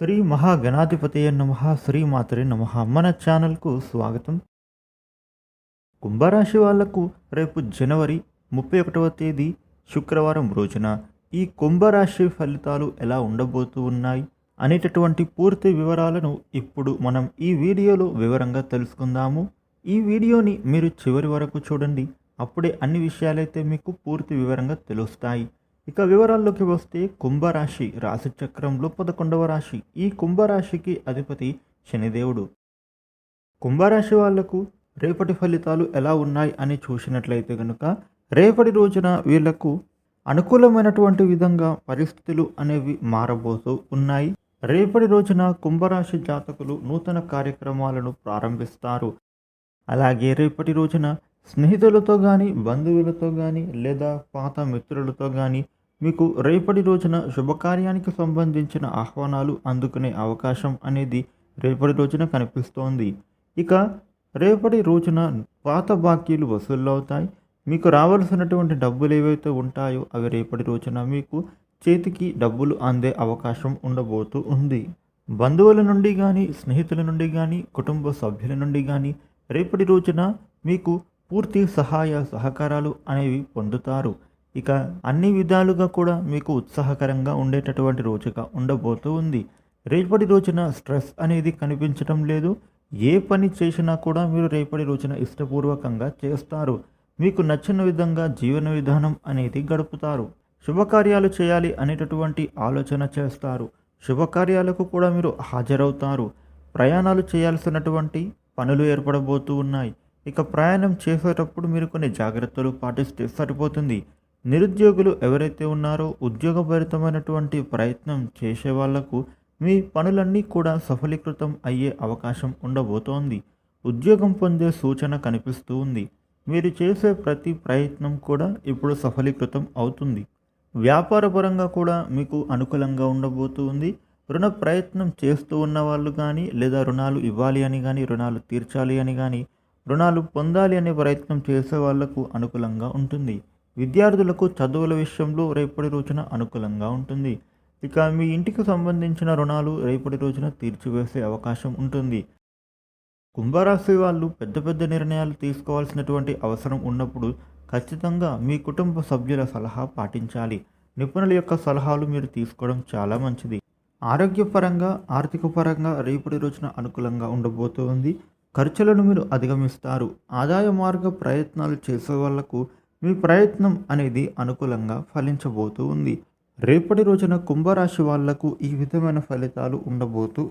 శ్రీ మహాగణాధిపతయ నమ శ్రీమాతరే నమ. మన ఛానల్కు స్వాగతం. కుంభరాశి వాళ్ళకు రేపు జనవరి ముప్పై ఒకటవ తేదీ శుక్రవారం రోజున ఈ కుంభరాశి ఫలితాలు ఎలా ఉండబోతూ ఉన్నాయి అనేటటువంటి పూర్తి వివరాలను ఇప్పుడు మనం ఈ వీడియోలో వివరంగా తెలుసుకుందాము. ఈ వీడియోని మీరు చివరి వరకు చూడండి. అప్పుడే అన్ని విషయాలైతే మీకు పూర్తి వివరంగా తెలుస్తాయి. ఇక వివరాల్లోకి వస్తే కుంభరాశి రాశిచక్రంలో పదకొండవ రాశి. ఈ కుంభరాశికి అధిపతి శనిదేవుడు. కుంభరాశి వాళ్ళకు రేపటి ఫలితాలు ఎలా ఉన్నాయి అని చూసినట్లయితే కనుక రేపటి రోజున వీళ్ళకు అనుకూలమైనటువంటి విధంగా పరిస్థితులు అనేవి మారబోతూ ఉన్నాయి. రేపటి రోజున కుంభరాశి జాతకులు నూతన కార్యక్రమాలను ప్రారంభిస్తారు. అలాగే రేపటి రోజున స్నేహితులతో కానీ బంధువులతో కానీ లేదా పాత మిత్రులతో కానీ మీకు రేపటి రోజున శుభకార్యానికి సంబంధించిన ఆహ్వానాలు అందుకునే అవకాశం అనేది రేపటి రోజున కనిపిస్తోంది. ఇక రేపటి రోజున పాత బాకీలు వసూలవుతాయి మీకు రావాల్సినటువంటి డబ్బులు ఏవైతే ఉంటాయో అవి రేపటి రోజున మీకు చేతికి డబ్బులు అందే అవకాశం ఉండబోతూ ఉంది. బంధువుల నుండి కానీ స్నేహితుల నుండి కానీ కుటుంబ సభ్యుల నుండి కానీ రేపటి రోజున మీకు పూర్తి సహాయ సహకారాలు అనేవి పొందుతారు. ఇక అన్ని విధాలుగా కూడా మీకు ఉత్సాహకరంగా ఉండేటటువంటి రోజుగా ఉండబోతూ ఉంది. రేపటి రోజున స్ట్రెస్ అనేది కనిపించడం లేదు. ఏ పని చేసినా కూడా మీరు రేపటి రోజున ఇష్టపూర్వకంగా చేస్తారు. మీకు నచ్చిన విధంగా జీవన విధానం అనేది గడుపుతారు. శుభకార్యాలు చేయాలి అనేటటువంటి ఆలోచన చేస్తారు. శుభకార్యాలకు కూడా మీరు హాజరవుతారు. ప్రయాణాలు చేయాల్సినటువంటి పనులు ఏర్పడబోతూ ఉన్నాయి. ఇక ప్రయాణం చేసేటప్పుడు మీరు కొన్ని జాగ్రత్తలు పాటిస్తే సరిపోతుంది. నిరుద్యోగులు ఎవరైతే ఉన్నారో ఉద్యోగభరితమైనటువంటి ప్రయత్నం చేసే వాళ్ళకు మీ పనులన్నీ కూడా సఫలీకృతం అయ్యే అవకాశం ఉండబోతోంది. ఉద్యోగం పొందే సూచన కనిపిస్తూ ఉంది. మీరు చేసే ప్రతి ప్రయత్నం కూడా ఇప్పుడు సఫలీకృతం అవుతుంది. వ్యాపారపరంగా కూడా మీకు అనుకూలంగా ఉండబోతూ ఉంది. రుణ ప్రయత్నం చేస్తూ ఉన్న వాళ్ళు కానీ లేదా రుణాలు ఇవ్వాలి అని కానీ రుణాలు తీర్చాలి అని కానీ రుణాలు పొందాలి అనే ప్రయత్నం చేసే వాళ్ళకు అనుకూలంగా ఉంటుంది. విద్యార్థులకు చదువుల విషయంలో రేపటి రోజున అనుకూలంగా ఉంటుంది. ఇక మీ ఇంటికి సంబంధించిన రుణాలు రేపటి రోజున తీర్చివేసే అవకాశం ఉంటుంది. కుంభరాశి వాళ్ళు పెద్ద పెద్ద నిర్ణయాలు తీసుకోవాల్సినటువంటి అవసరం ఉన్నప్పుడు ఖచ్చితంగా మీ కుటుంబ సభ్యుల సలహా పాటించాలి. నిపుణుల యొక్క సలహాలు మీరు తీసుకోవడం చాలా మంచిది. ఆరోగ్యపరంగా ఆర్థిక పరంగా రేపటి రోజున అనుకూలంగా ఉండబోతోంది. ఖర్చులను మీరు అధిగమిస్తారు. ఆదాయ మార్గ ప్రయత్నాలు చేసే వాళ్ళకు మీ ప్రయత్నం అనేది అనుకూలంగా ఫలించబోతూ ఉంది. రేపటి రోజున కుంభరాశి వాళ్ళకు ఈ విధమైన ఫలితాలు ఉండబోతూ